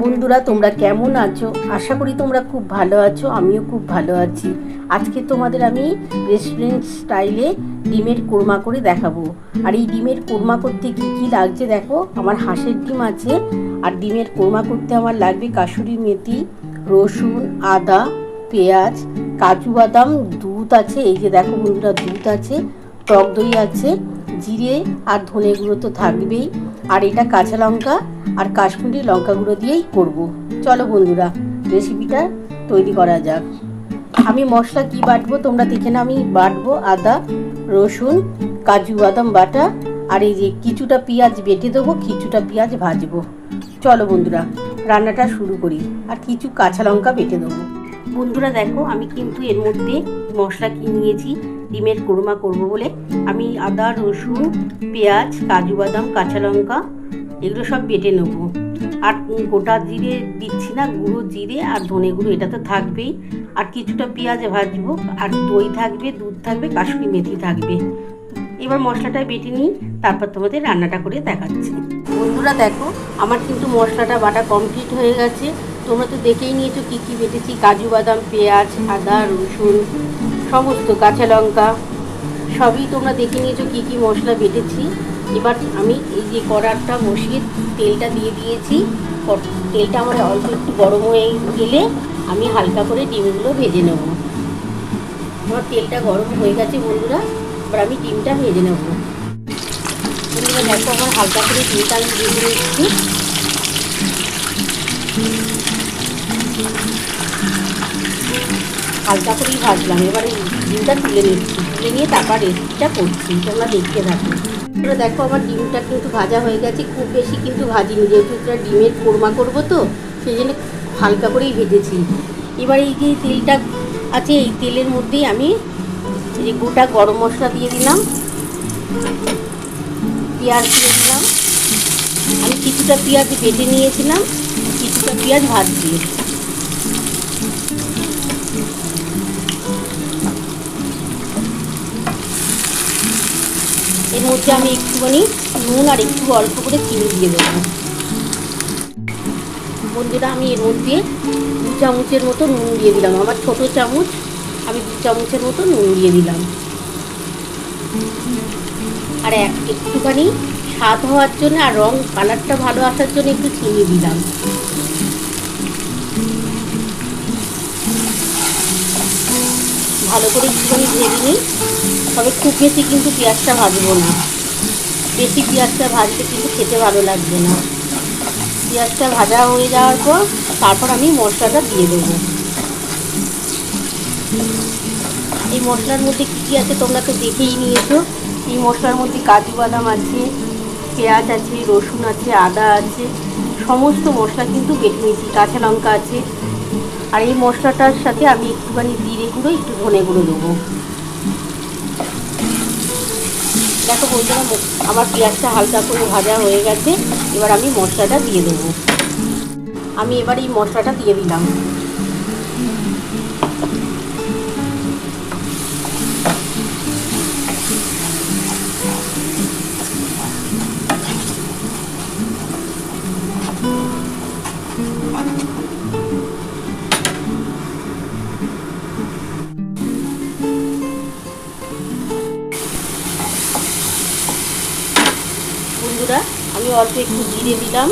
বন্ধুরা, তোমরা কেমন আছো? আশা করি তোমরা খুব ভালো আছো, আমিও খুব ভালো আছি। আজকে তোমাদের আমি রেস্টুরেন্ট স্টাইলে ডিমের কোরমা করে দেখাবো। আর এই ডিমের কোরমা করতে কি কি লাগছে দেখো? আমার হাঁসের ডিম আছে, আর ডিমের কোরমা করতে আমার লাগবে কাসুরি মেথি, রসুন, আদা, পেঁয়াজ, কাজু বাদাম, দুধ আছে। এই যে দেখো বন্ধুরা, দুধ আছে, টক দই আছে। জিরে আর ধনে গুঁড়ো তো থাকবেই। আর এটা কাঁচা লঙ্কা আর কাশ্মীরি লঙ্কা গুঁড়ো দিয়েই করব। চলো বন্ধুরা রেসিপিটা তৈরি করা যাক। আমি মশলা কি বাটবো তোমরা দেখে না আমি বাটবো আদা, রসুন, কাজু বাদাম বাটা আর এই যে কিছুটা পেঁয়াজ বেটে দেবো, কিছুটা পেঁয়াজ ভাজবো। চলো বন্ধুরা, রান্নাটা শুরু করি। আর কিছু কাঁচা লঙ্কা বেটে দেবো। বন্ধুরা দেখো, আমি কিন্তু এর মধ্যে মশলা কিনে নিয়েছি? ডিমের কোরমা করব বলে। আমি আদা, রসুন, পেঁয়াজ, কাজু বাদাম, কাঁচা লঙ্কা এগুলো সব বেটে নেব। আর গোটা জিরে দিচ্ছি না, গুঁড়ো জিরে আর ধনে গুঁড়ো, এটা তো থাকবেই। আর কিছুটা পেঁয়াজ ভাজবো, আর দই থাকবে, দুধ থাকবে, কাশ্মীরি মেথি থাকবে। এবার মশলাটা বেটে নিই, তারপর তোমাদের রান্নাটা করে দেখাচ্ছি। বন্ধুরা দেখো, আমার কিন্তু মশলাটা বাটা কমপ্লিট হয়ে গেছে। তোমরা তো দেখেই নিয়েছো কী কী বেটেছি, কাজু বাদাম, পেঁয়াজ, আদা, রসুন, সমস্ত কাঁচা লঙ্কা, সবই তোমরা দেখে নিয়েছো কী কী মশলা বেটেছি। এবার আমি এই যে কড়ারটা বসিয়ে তেলটা দিয়ে দিয়েছি। তেলটা আমার অল্প একটু গরম হয়ে গেলে আমি হালকা করে ডিমগুলো ভেজে নেব। আমার তেলটা গরম হয়ে গেছে বন্ধুরা, এবার আমি ডিমটা ভেজে নেব। বন্ধুরা, দেখো আমার হালকা করে ডিমটা আমি ভেজে নিচ্ছি। হালকা করেই ভাজলাম, এবারে ডিমটা তুলে নিচ্ছি তুলে নিয়ে তারপর রেসিপিটা করছি, তোমরা দেখতে থাকো। এবারে দেখো আমার ডিমটা কিন্তু ভাজা হয়ে গেছে, খুব বেশি কিন্তু ভাজিনি, যেহেতু এটা ডিমের কোরমা করব তো, সেই জন্য হালকা করেই ভেজেছি। এবার এই যে তেলটা আছে, এই তেলের মধ্যেই আমি যে গোটা গরম মশলা দিয়ে দিলাম, পেঁয়াজ দিয়ে দিলাম। আমি কিছুটা পেঁয়াজ বেটে নিয়েছিলাম, কিছুটা পেঁয়াজ ভাত দিয়ে এর মধ্যে আমি একটুখানি নুন আর একটু অল্প করে চিনি দিয়ে দেবো। বন্ধুরা আমি এর মধ্যে দু চামচের মতো নুন দিয়ে দিলাম। আমার ছোট চামচ, আমি দু চামচের মতো নুন দিয়ে দিলাম। আর এক, একটুখানি স্বাদ হওয়ার জন্য আর রং কালারটা ভালো আসার জন্য একটু চিনি দিলাম। ভালো করে একটুখানি ভেজে নিই। তবে খুব বেশি কিন্তু পেঁয়াজটা ভাজবো না। বেশি পেঁয়াজটা ভাজলে কিন্তু খেতে ভালো লাগবে না। পেঁয়াজটা ভাজা হয়ে যাওয়ার পর তারপর আমি মশলাটা দিয়ে দেবো। এই মশলার মধ্যে কী কী আছে তোমরা তো দেখেই নিয়েছো। এই মশলার মধ্যে কাজু বাদাম আছে, পেঁয়াজ আছে, রসুন আছে, আদা আছে, সমস্ত মশলা কিন্তু বেটে নিয়েছি। কাঁচা লঙ্কা আছে আর এই মশলাটার সাথে আমি একটুখানি জিরে গুঁড়ো, একটু ধনে গুঁড়ো দেবো। দেখো বন্ধুরা আমার পেঁয়াজটা হালকা করে ভাজা হয়ে গেছে। এবার আমি মশলাটা দিয়ে দেবো। আমি এবার এই মশলাটা দিয়ে দিলাম। বন্ধুরা আমি অল্প একটু জিরে দিলাম,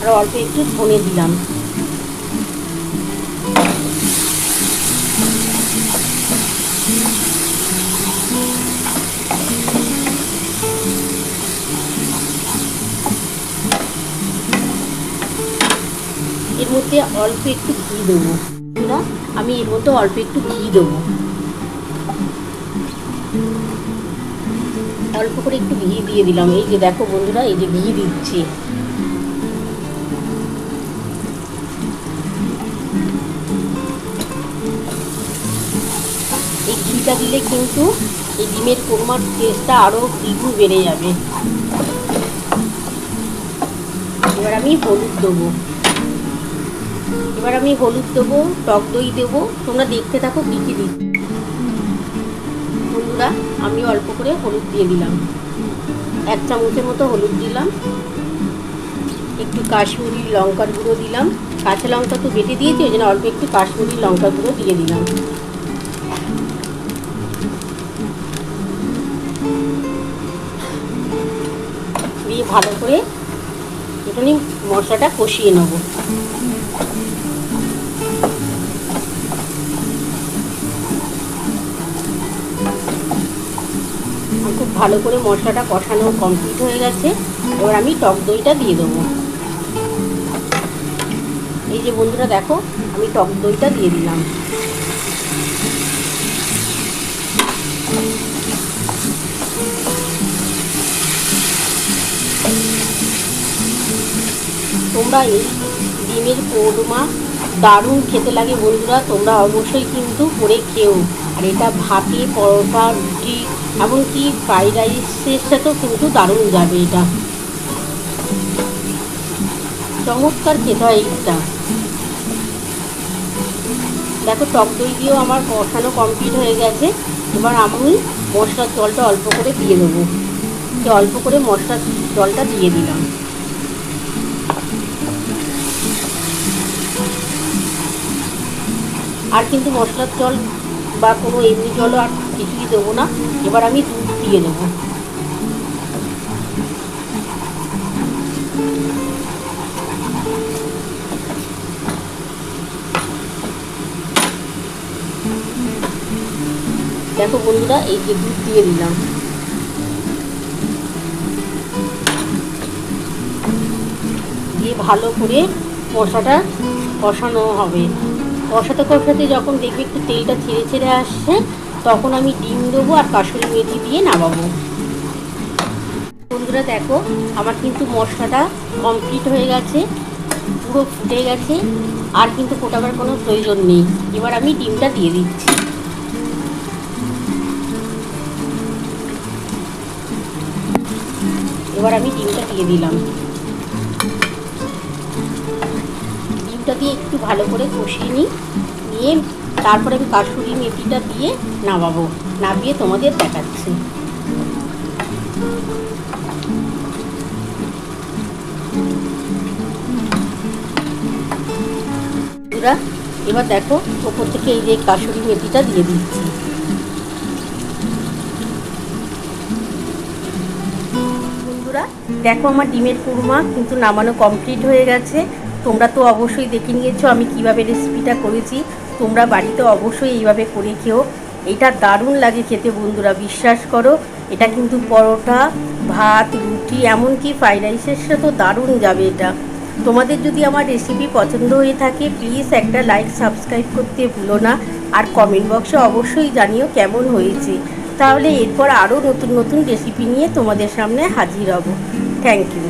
আর অল্প একটু ধনে দিলাম। এর মধ্যে অল্প একটু ঘি দেবো। আমি এর মধ্যে অল্প একটু ঘি দেবো। অল্প করে একটু ঘি দিয়ে দিলাম। এই যে দেখো বন্ধুরা, এই যে ঘি দিচ্ছি। এই ঘিটা দিলে কিন্তু এই ডিমের কোরমার টেস্টটা আরও দ্বিগুণ বেড়ে যাবে। এবার আমি হলুদ দেবো। এবার আমি হলুদ দেবো, টক দই দেবো। তোমরা দেখতে থাকো কী কী দিচ্ছি। বন্ধুরা আমি অল্প করে হলুদ দিয়ে দিলাম। এক চামচের মতো হলুদ দিলাম। একটু কাশ্মীরি লঙ্কার গুঁড়ো দিলাম। কাঁচা লঙ্কা তো বেটে দিয়েছি, ওই জন্য অল্প একটু কাশ্মীরি লঙ্কার গুঁড়ো দিয়ে দিলাম। দিয়ে ভালো করে একটুখানি মশলাটা কষিয়ে নেব। খুব ভালো করে মশলাটা কষানো কমপ্লিট হয়ে গেছে। এবার আমি টক দইটা দিয়ে দেবো। এই যে বন্ধুরা দেখো, আমি টক দইটা দিয়ে দিলাম। তোমরা এই ডিমের কোরমা দারুণ খেতে লাগে বন্ধুরা, তোমরা অবশ্যই কিন্তু করে খেও। আর এটা ভাতে পরোটা, রুটি, এমনকি ফ্রাইড রাইসের সাথেও কিন্তু দারুণ যাবে এটা। চমৎকার খেতে হয় এটা। দেখো, টক দই দিয়েও আমার কষানো কমপ্লিট হয়ে গেছে। এবার আমি মশলার জলটা অল্প করে দিয়ে দেবো। অল্প করে মশলার জলটা দিয়ে দিলাম। আর কিন্তু মশলার জল বা কোনো এমনি জলও আর কিছুই দেবো না। এবার আমি দুধ দিয়ে দেবো। দেখো বন্ধুরা, এই যে দুধ দিয়ে দিলাম। দিয়ে ভালো করে মশলাটা কষানো হবে। কষাতে কষাতে যখন দেখবে একটু তেলটা ছেড়ে ছেড়ে আসছে, তখন আমি ডিম দেবো আর কাসুরি মেথি দিয়ে নামাবো। বন্ধুরা দেখো, আমার কিন্তু মশলাটা কমপ্লিট হয়ে গেছে, পুরো ফুটে গেছে, আর কিন্তু ফোটাবার কোনো প্রয়োজন নেই। এবার আমি ডিমটা দিয়ে দিচ্ছি। এবার আমি ডিমটা দিয়ে দিলাম। ডিমটা দিয়ে একটু ভালো করে কষিয়ে নিই। নিয়ে তারপরে আমি কাশুরি মেথিটা দিয়ে নামাবো। নামিয়ে তোমাদের দেখাচ্ছি। এবার দেখো ওপর থেকে এই যে কাসুরি মেথিটা দিয়ে দিচ্ছি। বন্ধুরা, দেখো আমার ডিমের কুরমা কিন্তু নামানো কমপ্লিট হয়ে গেছে। তোমরা তো অবশ্যই দেখে নিয়েছো আমি কীভাবে রেসিপিটা করেছি। তোমরা বাড়িতে অবশ্যই এইভাবে করে খেও। এটা দারুণ লাগে খেতে বন্ধুরা, বিশ্বাস করো। এটা কিন্তু পরোটা, ভাত, রুটি, এমনকি ফ্রাইড রাইসের সাথেও দারুণ যাবে এটা। তোমাদের যদি আমার রেসিপি পছন্দ হয়ে থাকে প্লিজ একটা লাইক সাবস্ক্রাইব করতে ভুলো না। আর কমেন্ট বক্সে অবশ্যই জানিও কেমন হয়েছে। তাহলে এরপর আরও নতুন নতুন রেসিপি নিয়ে তোমাদের সামনে হাজির হব। Thank you